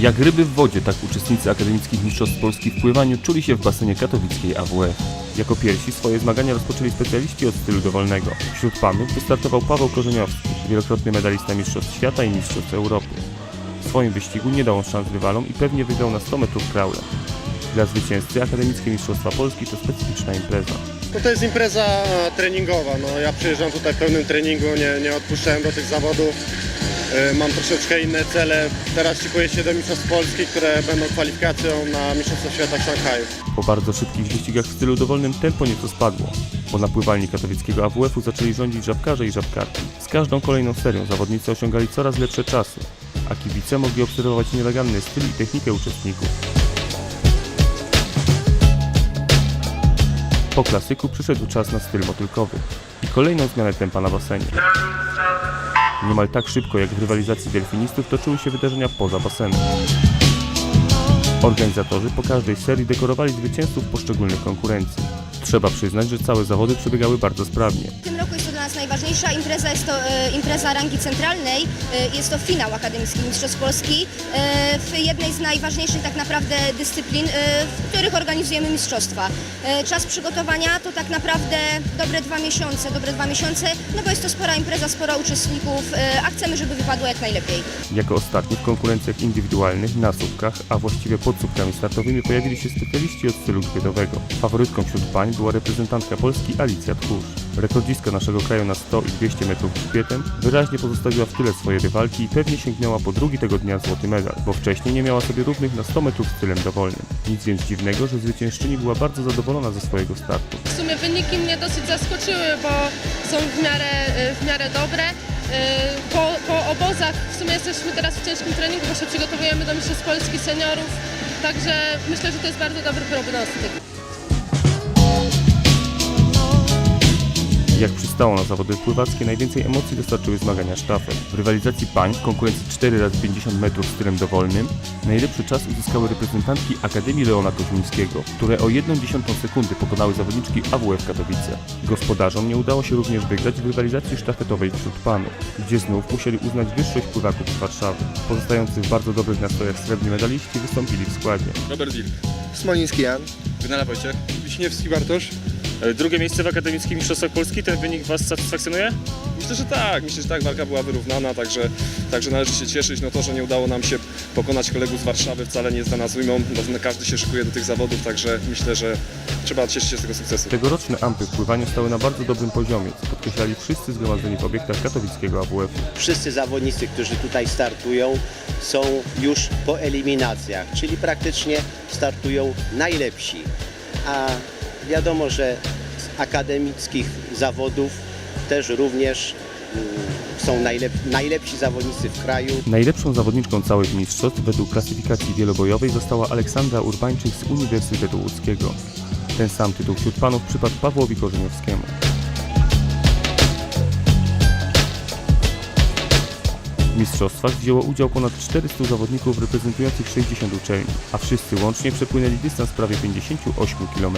Jak ryby w wodzie, tak uczestnicy akademickich mistrzostw Polski w pływaniu czuli się w basenie katowickiej AWF. Jako pierwsi swoje zmagania rozpoczęli specjaliści od stylu dowolnego. Wśród panów wystartował Paweł Korzeniowski, wielokrotny medalista Mistrzostw Świata i Mistrzostw Europy. W swoim wyścigu nie dał on szans rywalom i pewnie wygrał na 100 metrów kraulem. Dla zwycięzcy Akademickie Mistrzostwa Polski to specyficzna impreza. No to jest impreza treningowa. No, ja przyjeżdżam tutaj w pełnym treningu, nie, nie odpuszczałem do tych zawodów. Yy, Mam troszeczkę inne cele. Teraz szykuję się do Mistrzostw Polski, które będą kwalifikacją na Mistrzostwa Świata w Szanghaju. Po bardzo szybkich wyścigach w stylu dowolnym tempo nieco spadło, bo na pływalni katowickiego AWF-u zaczęli rządzić żabkarze i żabkarki. Z każdą kolejną serią zawodnicy osiągali coraz lepsze czasy, a kibice mogli obserwować nielegalny styl i technikę uczestników. Po klasyku przyszedł czas na styl motylkowy i kolejną zmianę tempa na basenie. Niemal tak szybko jak w rywalizacji delfinistów toczyły się wydarzenia poza basenem. Organizatorzy po każdej serii dekorowali zwycięzców poszczególnych konkurencji. Trzeba przyznać, że całe zawody przebiegały bardzo sprawnie. W tym roku jest nas najważniejsza impreza, jest to e, impreza rangi centralnej, e, jest to finał Akademicki Mistrzostw Polski e, w jednej z najważniejszych tak naprawdę dyscyplin, w których organizujemy mistrzostwa. Czas przygotowania to tak naprawdę dobre dwa miesiące, dobre dwa miesiące, no bo jest to spora impreza, sporo uczestników, a chcemy, żeby wypadło jak najlepiej. Jako ostatni w konkurencjach indywidualnych, na słupkach, a właściwie pod słupkami startowymi pojawili się specjaliści od stylu grzbietowego. Faworytką wśród pań była reprezentantka Polski Alicja Tchórz. Rekordzistka naszego kraju na 100 i 200 metrów grzbietem wyraźnie pozostawiła w tyle swoje rywalki i pewnie sięgnęła po drugi tego dnia złoty medal, bo wcześniej nie miała sobie równych na 100 metrów stylem dowolnym. Nic więc dziwnego, że zwyciężczyni była bardzo zadowolona ze swojego startu. W sumie wyniki mnie dosyć zaskoczyły, bo są w miarę, y, w miarę dobre. Y, Po, po obozach w sumie jesteśmy teraz w ciężkim treningu, bo się przygotowujemy do Mistrzostw Polski seniorów, także myślę, że to jest bardzo dobry prognostyk. Jak przystało na zawody pływackie, najwięcej emocji dostarczyły zmagania sztafet. W rywalizacji pań w konkurencji 4 x 50 metrów stylem dowolnym najlepszy czas uzyskały reprezentantki Akademii Leona Koźmińskiego, które o 1,1 sekundy pokonały zawodniczki AWF Katowice. Gospodarzom nie udało się również wygrać w rywalizacji sztafetowej wśród panów, gdzie znów musieli uznać wyższość pływaków z Warszawy. Pozostający w bardzo dobrych nastrojach srebrni medaliści wystąpili w składzie. Robert Wilk, Smoliński Jan. Wynala Wojciech, Wiśniewski Bartosz. E, Drugie miejsce w Akademickich Mistrzostwach Polski, ten wynik Was satysfakcjonuje? myślę, że tak, myślę, że tak, walka była wyrównana, także, także należy się cieszyć, no to, że nie udało nam się pokonać kolegów z Warszawy wcale nie jest dla nas ujmą, bo każdy się szykuje do tych zawodów, także myślę, że trzeba cieszyć się z tego sukcesu. Tegoroczne ampy w pływaniu stały na bardzo dobrym poziomie, co podkreślali wszyscy zgromadzeni w obiektach katowickiego AWF-u. Wszyscy zawodnicy, którzy tutaj startują, są już po eliminacjach, czyli praktycznie startują najlepsi. A wiadomo, że z akademickich zawodów też również mm, są najlep najlepsi zawodnicy w kraju. Najlepszą zawodniczką całych mistrzostw według klasyfikacji wielobojowej została Aleksandra Urbańczyk z Uniwersytetu Łódzkiego. Ten sam tytuł wśród panów przypadł Pawłowi Korzeniowskiemu. Mistrzostwach wzięło udział ponad 400 zawodników reprezentujących 60 uczelni, a wszyscy łącznie przepłynęli dystans prawie 58 km.